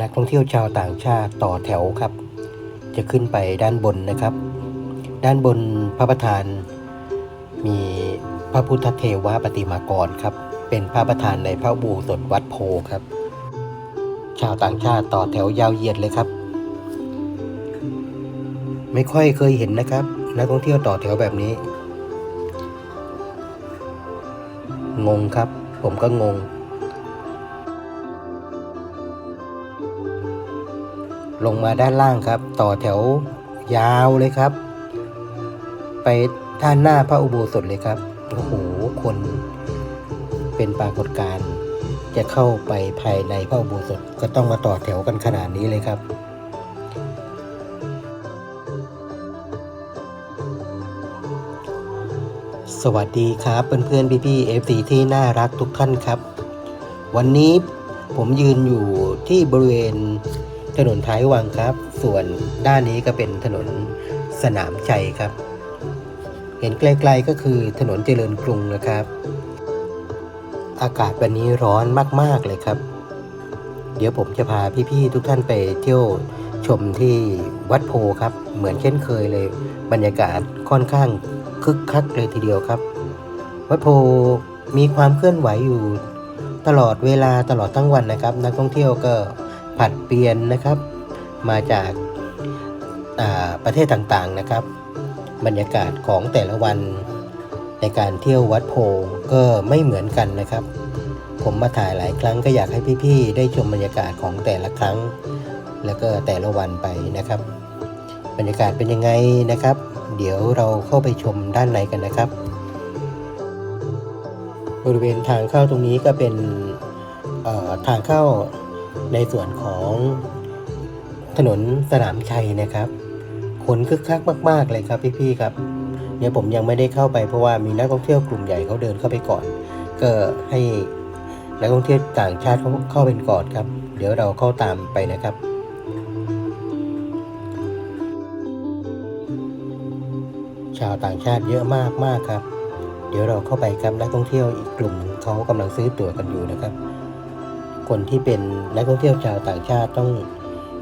นักท่องเที่ยวชาวต่างชาติต่อแถวครับ จะขึ้นไปด้านบนนะครับ ด้านบนพระประธาน มีพระพุทธเทวปฏิมากรครับ เป็นพระประธานในพระบูสถวัดโพครับ ชาวต่างชาติต่อแถวยาวเหยียดเลยครับ ไม่ค่อยเคยเห็นนะครับ นักท่องเที่ยวต่อแถวแบบนี้ งงครับ ผมก็งง ลงมาด้านล่างครับ ต่อแถวยาวเลยครับ ไปด้านหน้าพระอุโบสถเลยครับโอ้โหคนเป็นปรากฏการณ์จะเข้าไปภายในพระอุโบสถก็ต้องมาต่อแถวกันขนาดนี้เลยครับสวัสดีครับเพื่อนๆพี่ๆ FC ที่น่ารักทุกท่านครับ วันนี้ผมยืนอยู่ที่บริเวณ ถนนท้ายวังครับ ส่วนด้านนี้ก็เป็นถนนสนามชัยครับ เห็นไกลๆก็คือถนนเจริญกรุงนะครับ อากาศวันนี้ร้อนมากๆเลยครับ เดี๋ยวผมจะพาพี่ๆทุกท่านไปเที่ยวชมที่วัดโพครับ เหมือนเช่นเคยเลย บรรยากาศค่อนข้างคึกคักเลยทีเดียวครับ วัดโพมีความเคลื่อนไหวอยู่ตลอดเวลาตลอดทั้งวันนะครับ นักท่องเที่ยวก็ ผลัดเปลี่ยนนะครับ มาจากาประเทศต่างๆนะครับ บรรยากาศของแต่ละวันในการเที่ยววัดโพก็ไม่เหมือนกันนะครับ ผมมาถ่ายหลายครั้งก็อยากให้พี่ๆได้ชมบรรยากาศของแต่ละครั้ง แล้วก็แต่ละวันไปนะครับ บรรยากาศเป็นยังไงนะครับ เดี๋ยวเราเข้าไปชมด้านในกันนะครับ บริเวณทางเข้าตรงนี้ก็เป็นทางเข้า ในส่วนของถนนสนามชัยนะครับคนคึกคักมาก ๆ เลยครับพี่ๆครับเนี่ยผมยังไม่ได้เข้าไปเพราะว่ามีนักท่องเที่ยวกลุ่มใหญ่เขาเดินเข้าไปก่อน ก็ให้นักท่องเที่ยวต่างชาติเขาเข้าเป็นก่อนครับ เดี๋ยวเราเข้าตามไปนะครับชาวต่างชาติเยอะมากมากครับ เดี๋ยวเราเข้าไปครับนักท่องเที่ยวอีกกลุ่มหนึ่งเขากำลังซื้อตั๋วกันอยู่นะครับ คนที่เป็นนักท่องเที่ยวชาวต่างชาติต้อง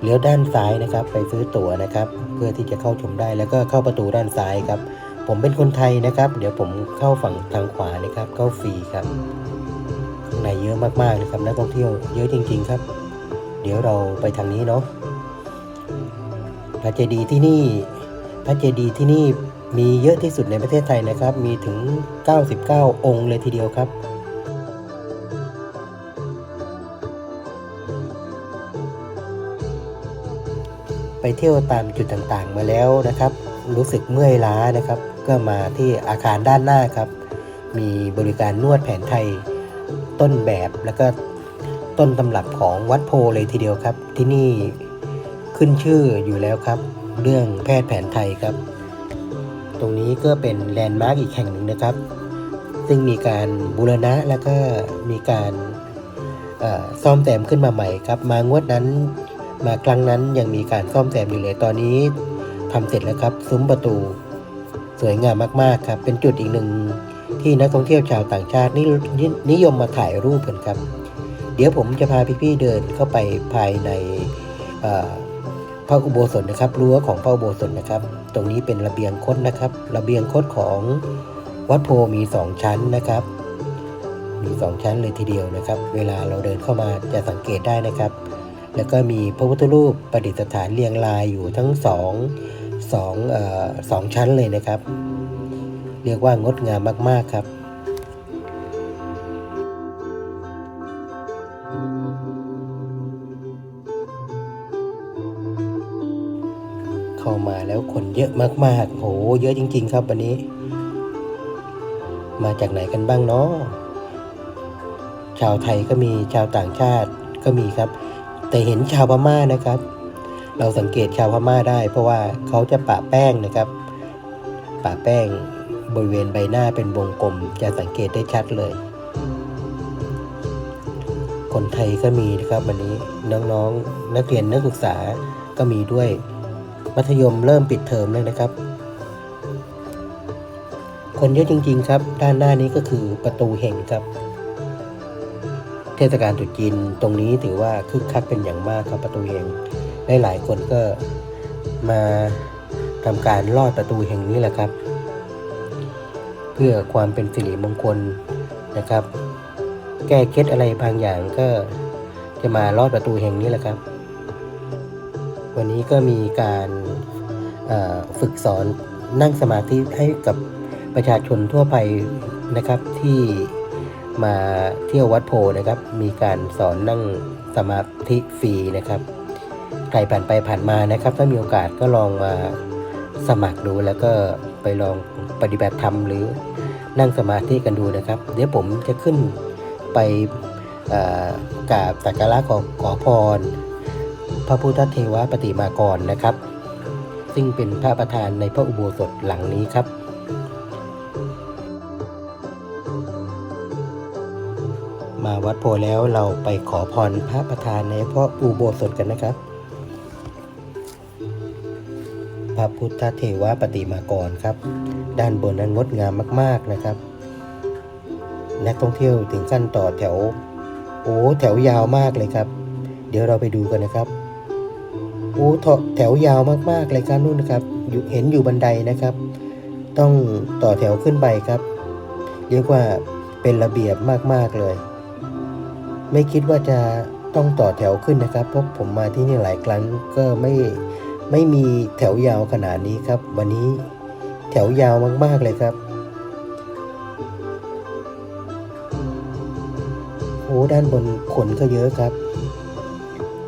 เลี้ยวด้านซ้ายนะครับ ไปซื้อตั๋วนะครับ เพื่อที่จะเข้าชมได้แล้วก็เข้าประตูด้านซ้ายครับ ผมเป็นคนไทยนะครับ เดี๋ยวผมเข้าฝั่งทางขวานะครับเข้าฟรีครับข้างในเยอะมากๆเลยครับนักท่องเที่ยวเยอะจริง ๆครับ เดี๋ยวเราไปทางนี้เนาะพระเจดีย์ที่นี่พระเจดีย์ที่นี่มีเยอะที่สุดในประเทศไทยนะครับ มีถึง 99 องค์เลยทีเดียวครับ ไปเที่ยวตามจุดต่างๆ มาแล้วนะครับ รู้สึกเมื่อยล้านะครับ ก็มาที่อาคารด้านหน้าครับ มีบริการนวดแผนไทยต้นแบบแล้วก็ต้นตำรับของวัดโพเลยทีเดียวครับ ที่นี่ขึ้นชื่ออยู่แล้วครับ เรื่องแพทย์แผนไทยครับ ตรงนี้ก็เป็นแลนด์มาร์กอีกแห่งหนึ่งนะครับ ซึ่งมีการบูรณะแล้วก็มีการซ่อมแซมขึ้นมาใหม่ครับ มางวดนั้น มาครั้งนั้นยังมีการซ่อมแซมอยู่เลยตอนนี้ทำเสร็จแล้วครับ ซุ้มประตู สวยงามมากๆครับ เป็นจุดอีกหนึ่งที่นักท่องเที่ยวชาวต่างชาตินินิยมมาถ่ายรูปกันครับ เดี๋ยวผมจะพาพี่ๆเดินเข้าไปภายในพระอุโบสถนะครับรั้วของพระอุโบสถนะครับ ตรงนี้เป็นระเบียงคดนะครับ ระเบียงคดของวัดโพมีสองชั้นนะครับ มีสองชั้นเลยทีเดียวนะครับ เวลาเราเดินเข้ามาจะสังเกตได้นะครับ แล้วก็มีพระพุทธรูปประดิษฐานเรียงรายอยู่ทั้งสองสองเอ่อสองชั้นเลยนะครับ เรียกว่างดงามมาก ๆ ครับเข้ามาแล้วคนเยอะมากๆโหเยอะจริง ๆ ครับวันนี้ มาจากไหนกันบ้างเนาะชาวไทยก็มีชาวต่างชาติก็มีครับ แต่เห็นชาวพม่านะครับ เราสังเกตชาวพม่าได้ เพราะว่าเขาจะปะแป้งนะครับปะแป้งบริเวณใบหน้าเป็นวงกลมจะสังเกตได้ชัดเลย คนไทยก็มีนะครับวันนี้น้องๆ นักเรียนนักศึกษาก็มีด้วยมัธยมเริ่มปิดเทอมแล้วนะครับ คนเยอะจริง ๆ ครับ ด้านหน้านี้ก็คือประตูแห่งครับ เทศกาลตรุษจีนตรงนี้ถือว่าคึกคักเป็นอย่างมากครับประตูเฮงหลายคนก็มาทำการลอดประตูแห่งนี้แหละครับ เพื่อความเป็นสิริมงคลนะครับ แก้เคล็ดอะไรบางอย่างก็จะมาลอดประตูแห่งนี้แหละครับ วันนี้ก็มีการฝึกสอนนั่งสมาธิให้กับประชาชนทั่วไปนะครับที่ มาเที่ยววัดโพนะครับ มีการสอนนั่งสมาธิฟรีนะครับใครผ่านไปผ่านมานะครับ ถ้ามีโอกาสก็ลองมาสมัครดูแล้วก็ไปลองปฏิบัติธรรมหรือนั่งสมาธิกันดูนะครับ เดี๋ยวผมจะขึ้นไปกราบสักการะขอขอพร พระพุทธเทวปฏิมากรนะครับ ซึ่งเป็นพระประธานในพระอุโบสถหลังนี้ครับ วัดโพแล้วเราไปขอพรพระประธานในพระอุโบสถกันนะครับ พระพุทธเทวปฏิมากรครับ ด้านบนนั้นงดงามมาก ๆนะครับ นักท่องเที่ยวถึงขั้นต่อแถว โอ้แถวยาวมากเลยครับ เดี๋ยวเราไปดูกันนะครับโอ้แถวยาวมากๆเลยครับนู่นนะครับอยู่เห็นอยู่บันไดนะครับ ต้องต่อแถวขึ้นไปครับ เรียกว่าเป็นระเบียบมาก ๆ เลย ไม่คิดว่าจะต้องต่อแถวขึ้นนะครับ เพราะผมมาที่นี่หลายครั้งก็ไม่ไม่มีแถวยาวขนาดนี้ครับ วันนี้แถวยาวมาก ๆ เลยครับโอ้ด้านบนคนก็เยอะครับ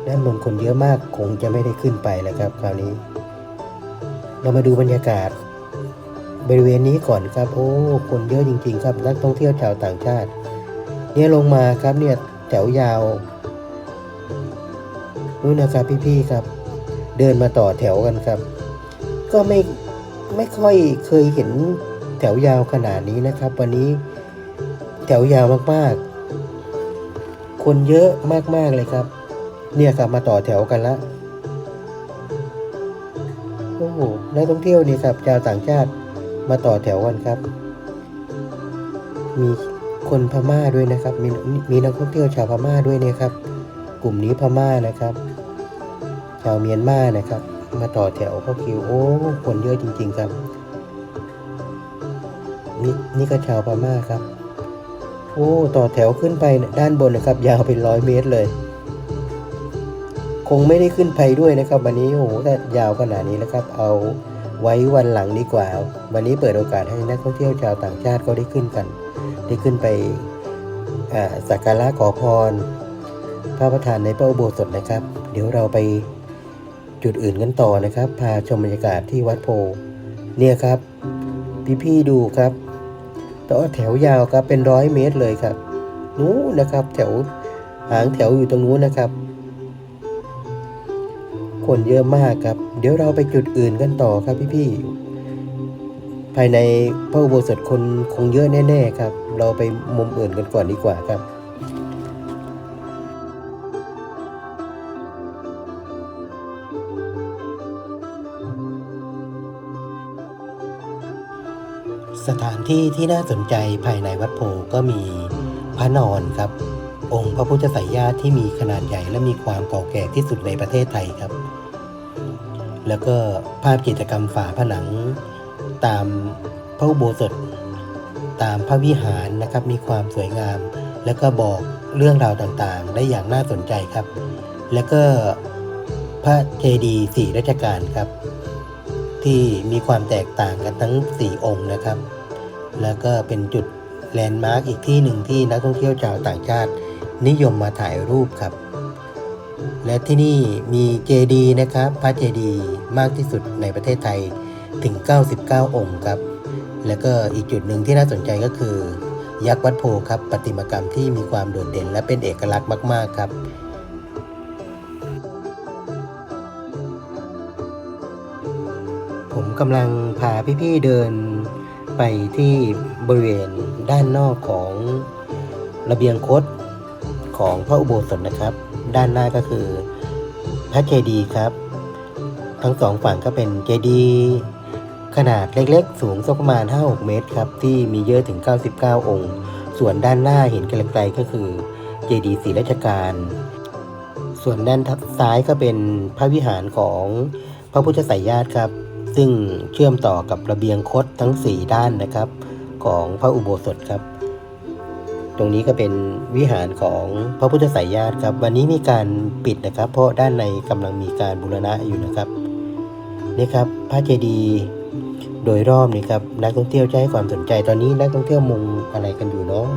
ด้านบนคนเยอะมากคงจะไม่ได้ขึ้นไปแล้วครับ คราวนี้ เรามาดูบรรยากาศ บริเวณนี้ก่อนครับ โอ้ คนเยอะจริง ๆ ครับ นักท่องเที่ยวชาวต่างชาติ เนี่ยลงมาครับเนี่ย แถวยาวนู่นนะครับพี่ๆครับ เดินมาต่อแถวกันครับ ก็ไม่ไม่ค่อยเคยเห็นแถวยาวขนาดนี้นะครับ วันนี้แถวยาวมากๆ คนเยอะมากๆเลยครับ เนี่ยครับมาต่อแถวกันละโอ้โหนักท่องเที่ยวนี่ครับชาวต่างชาติมาต่อแถวกันครับ มี คนพม่าด้วยนะครับ มีมีนักท่องเที่ยวชาวพม่าด้วยเนี่ยครับ กลุ่มนี้พม่านะครับ ชาวเมียนมานะครับ มาต่อแถวเข้าคิวโอ้คนเยอะจริง ๆครับ นี่นี่ก็ชาวพม่าครับ โอ้ต่อแถวขึ้นไปด้านบนนะครับ ยาวเป็นร้อยเมตรเลย คงไม่ได้ขึ้นไปด้วยนะครับ วันนี้โอ้โหถ้ายาวขนาดนี้นะครับ เอาไว้วันหลังดีกว่า วันนี้เปิดโอกาสให้นักท่องเที่ยวชาวต่างชาติเขาได้ขึ้นกัน ได้ขึ้นไปสักการะขอพร พระประธานในพระอุโบสถนะครับ เดี๋ยวเราไปจุดอื่นกันต่อนะครับ พาชมบรรยากาศที่วัดโพ เนี่ยครับ พี่ๆดูครับต่อแถวยาวครับเป็นร้อยเมตรเลยครับนู้นนะครับ แถวหางแถวอยู่ตรงนู้นนะครับ คนเยอะมากครับ เดี๋ยวเราไปจุดอื่นกันต่อครับพี่ๆภายในพระอุโบสถคนคงเยอะแน่ ๆ ครับ เราไปมุมอื่นกันก่อนดีกว่าครับสถานที่ที่น่าสนใจภายในวัดโพก็มีพระนอนครับ องค์พระพุทธไสยญาติที่มีขนาดใหญ่และมีความเก่าแก่ที่สุดในประเทศไทยครับ แล้วก็ภาพกิจกรรมฝาผนังตามพระอุโบสถ ตามพระวิหารนะครับ มีความสวยงาม แล้วก็บอกเรื่องราวต่างๆ ได้อย่างน่าสนใจครับ แล้วก็พระเจดีย์สี่ราชการครับ ที่มีความแตกต่างกันทั้ง 4 องค์นะครับ แล้วก็เป็นจุดแลนด์มาร์กอีกที่หนึ่งที่นักท่องเที่ยวชาวต่างชาติ นิยมมาถ่ายรูปครับ และที่นี่มีเจดีย์นะครับ พระเจดีย์มากที่สุดในประเทศไทยถึง 99 องค์ครับ แล้วก็อีกจุดหนึ่งที่น่าสนใจก็คือ ยักษ์วัดโพครับประติมากรรมที่มีความโดดเด่น และเป็นเอกลักษณ์มาก ๆ ครับผมกำลังพาพี่ๆเดินไปที่บริเวณด้านนอกของระเบียงคดของพระอุโบสถนะครับ ด้านหน้าก็คือพระเจดีย์ครับ ทั้งสองฝั่งก็เป็นเจดีย์ ขนาดเล็กๆ สูงสักประมาณ 5-6 เมตรครับ ที่มีเยอะถึง 99 องค์ ส่วนด้านหน้าเห็นไกลๆก็คือเจดีย์ศรีราชการ ส่วนด้านซ้ายก็เป็นพระวิหารของพระพุทธไสยญาติครับ ซึ่งเชื่อมต่อกับระเบียงคดทั้ง 4 ด้านนะครับ ของพระอุโบสถครับ ตรงนี้ก็เป็นวิหารของพระพุทธไสยญาติครับ วันนี้มีการปิดนะครับ เพราะด้านในกำลังมีการบูรณะอยู่นะครับนี่ครับพระเจดีย์ โดยรอบนี่ครับนักท่องเที่ยวจะให้ความสนใจตอนนี้นักท่องเที่ยวมุงอะไรกันอยู่เนาะ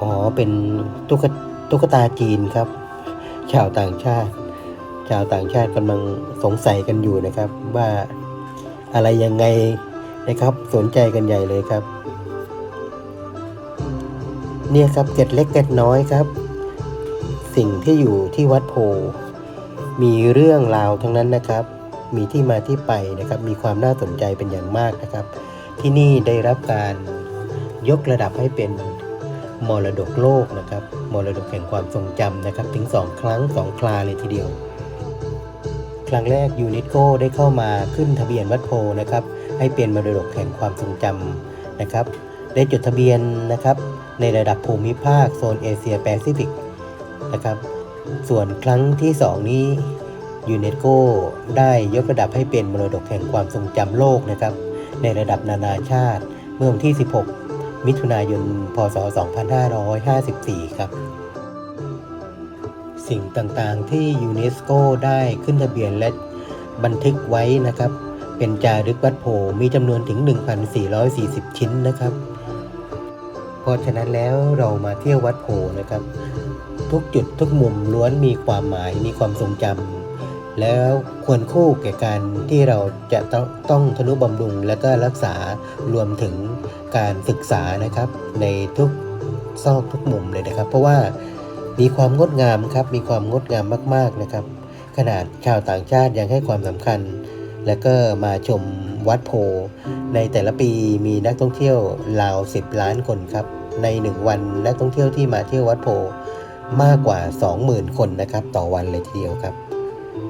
อ๋อเป็นตุ๊กตาตุ๊กตาจีนครับ ชาวต่างชาติ ชาวต่างชาติกำลังสงสัยกันอยู่นะครับ ว่าอะไรยังไงนะครับ สนใจกันใหญ่เลยครับ เนี่ยครับเกร็ดเล็กเกร็ดน้อยครับ สิ่งที่อยู่ที่วัดโพมีเรื่องราวทั้งนั้นนะครับ มีที่มาที่ไปนะครับ มีความน่าสนใจเป็นอย่างมากนะครับ ที่นี่ได้รับการยกระดับให้เป็นมรดกโลกนะครับ มรดกแห่งความทรงจำนะครับ ถึงสองครั้งสองคราเลยทีเดียว ครั้งแรกยูนิโกได้เข้ามาขึ้นทะเบียนวัดโพนะครับ ให้เป็นมรดกแห่งความทรงจำนะครับ ได้จดทะเบียนนะครับ ในระดับภูมิภาคโซนเอเชียแปซิฟิกนะครับ ส่วนครั้งที่ 2 นี้ ยูเนสโกได้ยกระดับให้เป็นมรดกแห่งความทรงจำโลกนะครับ ในระดับนานาชาติ เมื่อวันที่ 16 มิถุนายน พศ 2554 ครับ สิ่งต่างๆที่ยูเนสโกได้ขึ้นทะเบียนและบันทึกไว้นะครับ เป็นจารึกวัดโพมีจำนวนถึง 1,440 ชิ้นนะครับ เพราะฉะนั้นแล้วเรามาเที่ยววัดโพนะครับ ทุกจุดทุกมุมล้วนมีความหมายมีความทรงจำ แล้วควรคู่แก่การที่เราจะต้องทนุบำรุงและก็รักษารวมถึงการศึกษานะครับในทุกซอกทุกมุมเลยนะครับ เพราะว่ามีความงดงามครับมีความงดงามมาก ๆนะครับ ขนาดชาวต่างชาติยังให้ความสำคัญ และก็มาชมวัดโพ ในแต่ละปีมีนักท่องเที่ยวราว 10 ล้านคนครับใน 1 วันนักท่องเที่ยวที่มาเที่ยววัดโพมากกว่า 20,000 คนนะครับ ต่อวันเลยทีเดียวครับ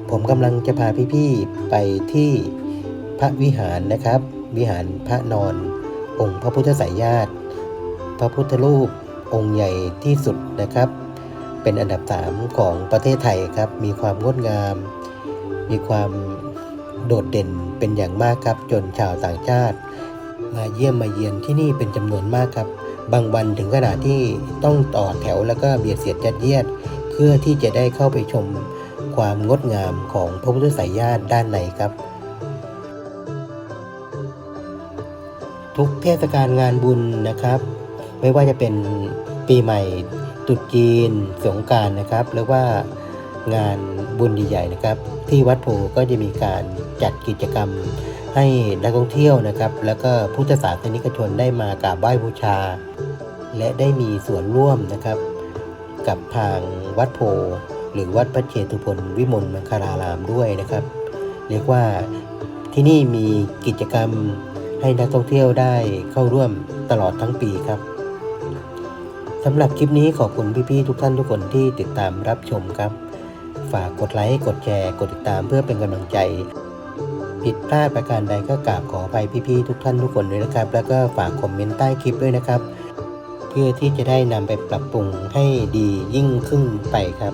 ผมกำลังจะพาพี่ๆไปที่พระวิหารนะครับ วิหารพระนอน องค์พระพุทธไสยญาติ พระพุทธรูปองค์ใหญ่ที่สุดนะครับ เป็นอันดับ 3 ของประเทศไทยครับ มีความงดงาม มีความโดดเด่นเป็นอย่างมากครับ จนชาวต่างชาติ มาเยี่ยมมาเยือนที่นี่เป็นจำนวนมากครับ บางวันถึงขนาดที่ต้องต่อแถวแล้วก็เบียดเสียดยัดเยียด เพื่อที่จะได้เข้าไปชม ความงดงามของพระพุทธไสยญาติด้านในครับ ทุกเทศกาลงานบุญนะครับ ไม่ว่าจะเป็นปีใหม่ตรุษจีนสงการนะครับ หรือว่างานบุญใหญ่ๆนะครับ ที่วัดโพก็จะมีการจัดกิจกรรมให้นักท่องเที่ยวนะครับ แล้วก็พุทธศาสนิกชนได้มากราบไหว้บูชา และได้มีส่วนร่วมนะครับ กับทางวัดโพ หรือวัดพระเชตุพนวิมลมังคารารามด้วยนะครับ เรียกว่าที่นี่มีกิจกรรมให้นักท่องเที่ยวได้เข้าร่วมตลอดทั้งปีครับสำหรับคลิปนี้ขอบคุณพี่ๆทุกท่านทุกคนที่ติดตามรับชมครับ ฝากกดไลค์กดแชร์ กดติดตามเพื่อเป็นกำลังใจ ผิดพลาดประการใดก็กราบขออภัยพี่ๆทุกท่านทุกคนด้วยนะครับ แล้วก็ฝากคอมเมนต์ใต้คลิปด้วยนะครับ เพื่อที่จะได้นำไปปรับปรุงให้ดียิ่งขึ้นไปครับ